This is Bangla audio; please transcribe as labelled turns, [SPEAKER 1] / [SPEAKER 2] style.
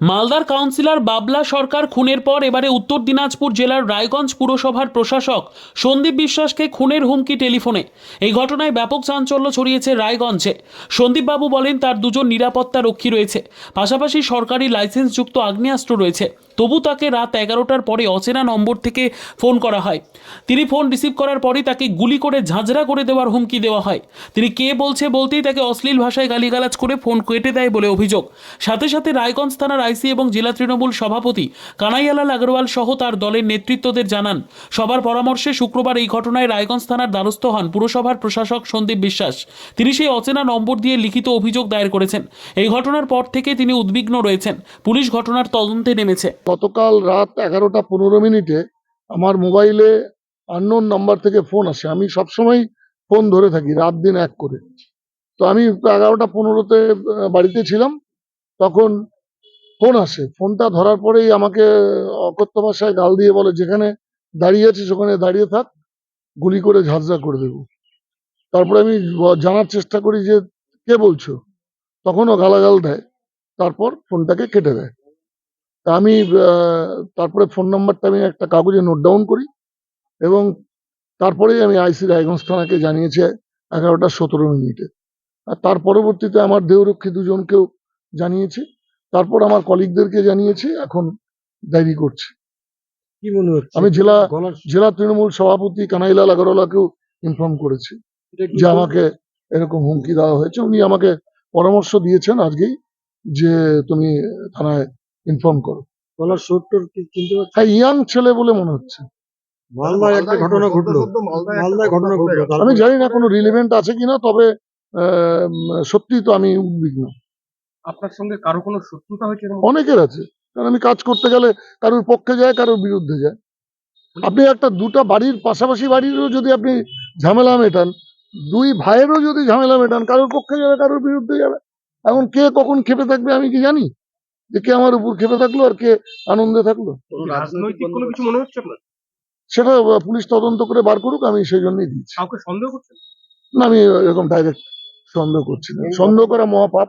[SPEAKER 1] মালদার কাউন্সিলর বাবলা সরকার খুনের পর এবারে উত্তর দিনাজপুর জেলার রায়গঞ্জ পুরসভার প্রশাসক সন্দীপ বিশ্বাসকে খুনের হুমকি টেলিফোনে। এই ঘটনায় ব্যাপক চাঞ্চল্য ছড়িয়েছে রায়গঞ্জে। সন্দীপবাবু বলেন, তার দুজন নিরাপত্তা রক্ষী রয়েছে। পাশাপাশি সরকারি লাইসেন্সযুক্ত আগ্নেয়াস্ত্র রয়েছে। তবু তাকে রাত এগারোটার পরে অচেনা নম্বর থেকে ফোন করা হয়। তিনি ফোন রিসিভ করার পরই তাকে গুলি করে ঝাঁঝরা করে দেওয়ার হুমকি দেওয়া হয়। তিনি কে বলছে বলতেই তাকে অশ্লীল ভাষায় গালিগালাজ করে ফোন কেটে দেয় বলে অভিযোগ। সাথে সাথে রায়গঞ্জ থানার আইসি এবং জেলা তৃণমূল সভাপতি কানাইয়ালাল আগরওয়াল সহ তার দলের নেতৃত্বদের জানান, সবার পরামর্শে শুক্রবার এই ঘটনায় রায়গঞ্জ থানার দ্বারস্থ হন পুরসভার প্রশাসক সন্দীপ বিশ্বাস। তিনি সেই অচেনা নম্বর দিয়ে লিখিত অভিযোগ দায়ের করেছেন। এই ঘটনার পর থেকে তিনি উদ্বিগ্ন রয়েছেন। পুলিশ ঘটনার তদন্তে নেমেছে।
[SPEAKER 2] গতকাল রাত এগারোটা পনেরো মিনিটে আমার মোবাইলে আননোন নাম্বার থেকে ফোন আসে। আমি সবসময় ফোন ধরে থাকি, রাত দিন এক করে। তো আমি এগারোটা পনেরোতে বাড়িতে ছিলাম। তখন ফোন আসে। ফোনটা ধরার পরেই আমাকে অকথ্য ভাষায় গাল দিয়ে বলে, যেখানে দাঁড়িয়ে আছিস ওখানে দাঁড়িয়ে থাক, গুলি করে ঝাঁঝরা করে দেবো। তারপরে আমি জানার চেষ্টা করি যে, কে বলছো? তখনও গালাগাল দেয়। তারপর ফোনটাকে কেটে দেয়। তা আমি তারপরে ফোন নাম্বারটা আমি একটা কাগজে নোট ডাউন করি এবং তারপরেই আমি আইসি রায়গঞ্জ থানাকে জানিয়েছি এগারোটা সতেরো মিনিটে। আর তার পরবর্তীতে আমার দেহরক্ষী দুজনকেও জানিয়েছি। তারপর আমার কলিগদেরকে জানিয়েছি এখন ডায়েরি করছি।
[SPEAKER 3] কি মনে হচ্ছে?
[SPEAKER 2] আমি জেলা- জেলা তৃণমূল সভাপতি কানাইলাল আগরওয়ালাকেও ইনফর্ম করেছি যে আমাকে এরকম হুমকি দেওয়া হয়েছে। উনি আমাকে পরামর্শ দিয়েছেন আজকেই যে তুমি থানায় ইনফর্ম করো।
[SPEAKER 3] গলার সুরটোর কি চিনতে পারছেন
[SPEAKER 2] হ্যাঁ ইয়াং ছেলে বলে মনে হচ্ছে।
[SPEAKER 3] মালদায় একটা ঘটনা ঘটলো। মালদায় ঘটনা ঘটলো।
[SPEAKER 2] আমি জানি না কোনো রিলেভেন্ট আছে কিনা তবে সত্যি তো আমি উদ্বিগ্ন।
[SPEAKER 4] আপনার সঙ্গে কারও কোনো শত্রুতা হয়েছে
[SPEAKER 2] অনেকের আছে। কারণ আমি কাজ করতে গেলে কারোর পক্ষে যায় কারোর বিরুদ্ধে যায়। আপনি একটা দুটা বাড়ির পাশাপাশি বাড়িরও যদি আপনি ঝামেলা মেটান দুই ভাইয়েরও যদি ঝামেলা মেটান কারোর পক্ষে যাবে কারোর বিরুদ্ধে যাবে। এখন কে কখন খেপে থাকবে আমি কি জানি? যে কে আমার উপর খেপে থাকল আর কে আনন্দে থাকল?
[SPEAKER 4] রাজনৈতিক কিছু মনে হচ্ছে
[SPEAKER 2] সেটা পুলিশ তদন্ত করে বার করুক আমি সেই জন্যই দিচ্ছি না আমি এরকম ডাইরেক্ট সন্দেহ করছি না। সন্দেহ করা মহাপাপ।